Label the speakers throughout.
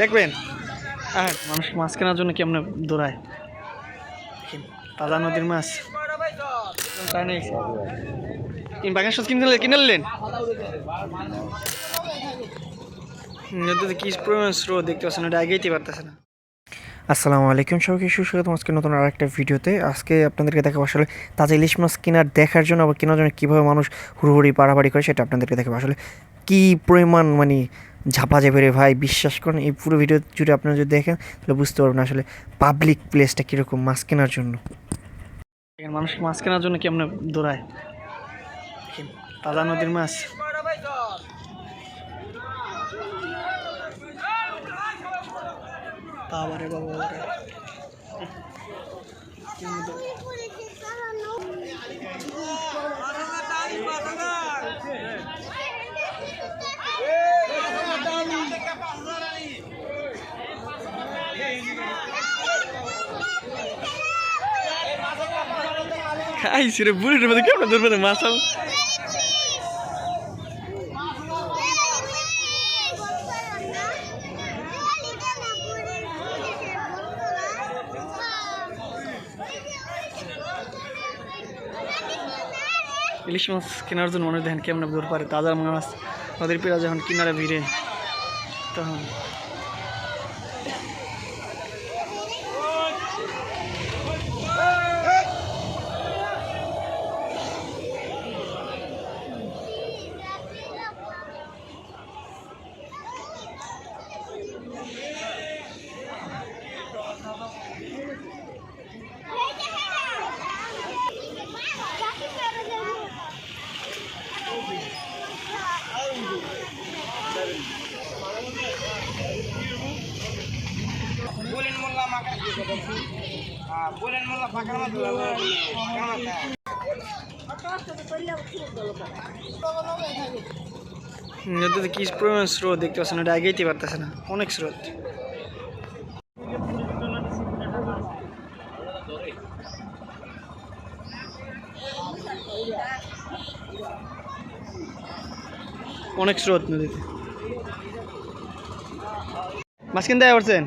Speaker 1: দেখবেন? আহেন মানুষ মাছ কেনার জন্য কেমন দৌড়ায়? তাজা নদীর মাছ। কিনে কিনে নিলেন? কি পরিমাণ স্রোত? দেখতে পাচ্ছেন ওটা আগেইতে পারতেছে না। আসসালামু আলাইকুম সবাইকে, সুস্বাগতম আজকে নতুন আর একটা ভিডিওতে। আজকে আপনাদেরকে দেখাবো আসলে তাজা ইলিশ মাছ কেনার, দেখার জন্য আবার কেনার জন্য কীভাবে মানুষ হুড়োহুড়ি পাড়াপাড়ি করে সেটা আপনাদেরকে দেখাবো। আসলে কী পরিমাণ মানে ঝাপা ঝাপে রে ভাই, বিশ্বাস করেন, এই পুরো ভিডিও জুড়ে আপনারা যদি দেখেন, তাহলে বুঝতে পারবেন আসলে পাবলিক প্লেসটা কীরকম মাছ কেনার জন্য। মানুষ মাছ কেনার জন্য কেমন দৌড়ায়? তাজা নদীর মাছ। বাবারে বাবা খাইছি রে বুড়ির মধ্যে কেমন ধরবে মাছ ইলিশ মাছ কেনার জন্য মনে দেখেন কেমন দূর পারে, তাজা মাছ নদীর পেরা যখন কিনারে ভিড়ে, তখন নদীতে কি পরিমাণ স্রোত দেখতে পাচ্ছেন? ওটা আগেইতে পারতেছে না। অনেক স্রোত। অনেক স্রোত নদীতে। মাছ কিনতে উঠছেন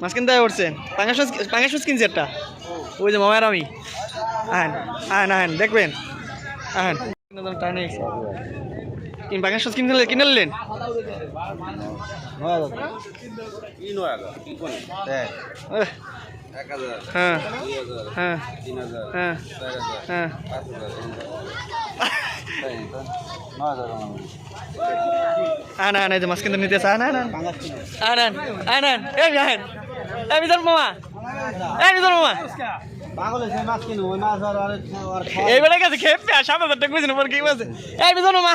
Speaker 1: মাছ কিনতে উঠছেন। পাঙ্গাস মাছ পাঙ্গাস মাছ একটা। ওই যে মামার আমি। আহেন আহেন আহেন, দেখবেন। আহেন। মাছ কিনে নিলেন? হ্যাঁ হ্যাঁ হ্যাঁ হ্যাঁ। এই যে মাছ কিনতে নিতে আন আন আন আন আন আন আন এই আহেন। এই বিজন মামা। বিজন
Speaker 2: কিনো
Speaker 1: গেছে সাত হাজার টাকা বুঝিনি পর কি এই বিজন মামা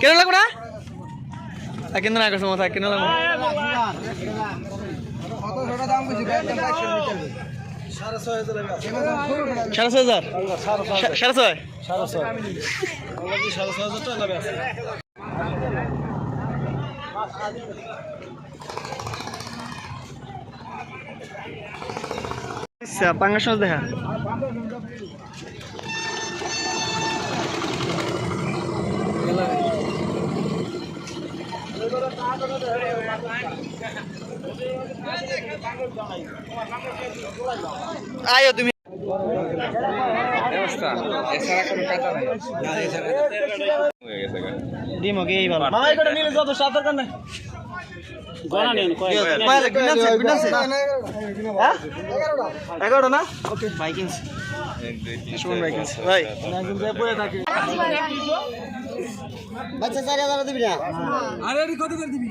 Speaker 1: কেন লাগবো না? কিন্তু না করছে মাথা কেন লাগবো?
Speaker 2: সাড়ে ছয় হাজার।
Speaker 1: সাড়ে ছয় সাড়ে ছয়
Speaker 2: সাড়ে ছয়। হাজার
Speaker 1: আচ্ছা পাঙ্গাস মাছ দেখা। আয়ো তুমি।
Speaker 2: ব্যবস্থা এছাড়া কোনো কাটা নাই।
Speaker 1: ডিম ওকে এই ভালো
Speaker 2: মামা এটা নিলে যত সাত দরকার নাই গণা নিন
Speaker 1: মায়ের বিনাছে বিনাছে হ্যাঁ? এগারোটা না? ওকে। বাইকিংস ভাই
Speaker 3: বাচ্চা চারি হাজার দিবি না?
Speaker 2: আরে কত করে দিবি?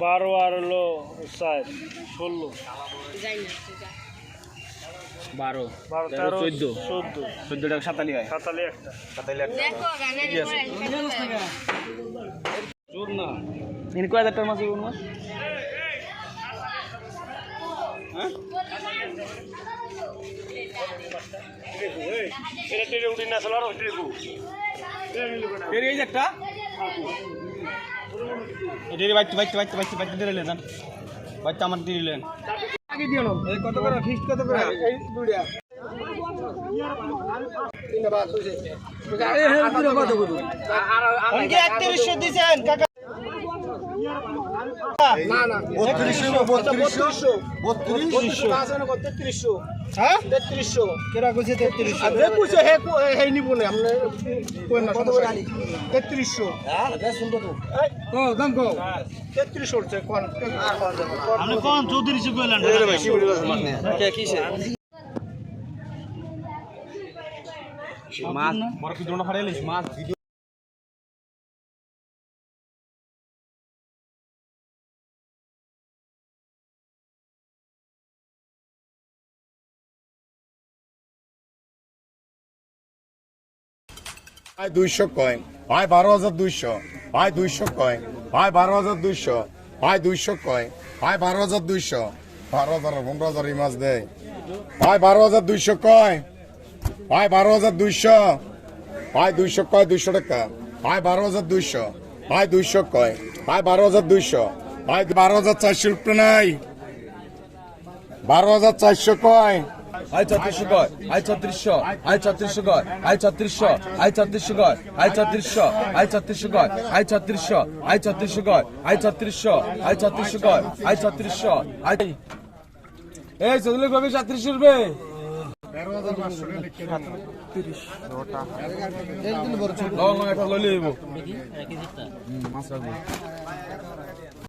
Speaker 4: বারো আর হলো চার ষোলো
Speaker 5: বারো
Speaker 4: বারো
Speaker 5: তেরো, চোদ্দ।
Speaker 4: চোদ্দ
Speaker 5: চোদ্দ টাকা সাতালি হয়
Speaker 4: সাতালি একটা
Speaker 5: জোর না ইনি কয় হাজার মাছ মাছ একটা বাইতে বাইতে বাইতে বাইতে বাইতে দিয়ে দিলেন বাইতে আমার দিয়ে
Speaker 2: এই কত করে ফিক্সড কত করে? এই দুইটা 3200 3200 আছে না 3300 হ্যাঁ 3300 কেরা কইছে 3300 আরে কইছে হে হে নিব না আপনি কোন না কত করে 3300 হ্যাঁ বেশ সুন্দর তো। ও দাম কো 3300 হচ্ছে কোন?
Speaker 4: আপনি কোন চৌধুরী সে কইলেন
Speaker 5: মাছ বড়
Speaker 6: ভাই দুইশো কয়েন ভাই বারো হাজার দুইশো ভাই দুইশো কয়েন ভাই বারো হাজার দুইশো ভাই দুইশো কয়েন ভাই বারো হাজার দুইশো বারো হাজার পনেরো হাজার এই মাছ দেয় ভাই বারো হাজার দুইশো কয় ভাই বারো হাজার দুইশো ভাই দুইশো কয় দুইশো টাকা ভাই বারো হাজার দুইশো ভাই দুইশো কয় ভাই বারো হাজার দুইশো ভাই বারো হাজার চারশো নাই বারো হাজার চারশো কয়
Speaker 7: আই ছত্রিশশো গয় আই ছত্রিশশো আই ছত্রিশশো গয় আই ছত্রিশশো আই ছত্রিশশো গয় আই ছত্রিশশো আই ছত্রিশশো গয় আই ছত্রিশশো আই ছত্রিশশো গয় আই ছত্রিশশো আই ছত্রিশশো গয় আই ছত্রিশশো আই এই চদলে কবি ছত্রিশশো রুপে। লং লং একটা লইলে মাছ রাখব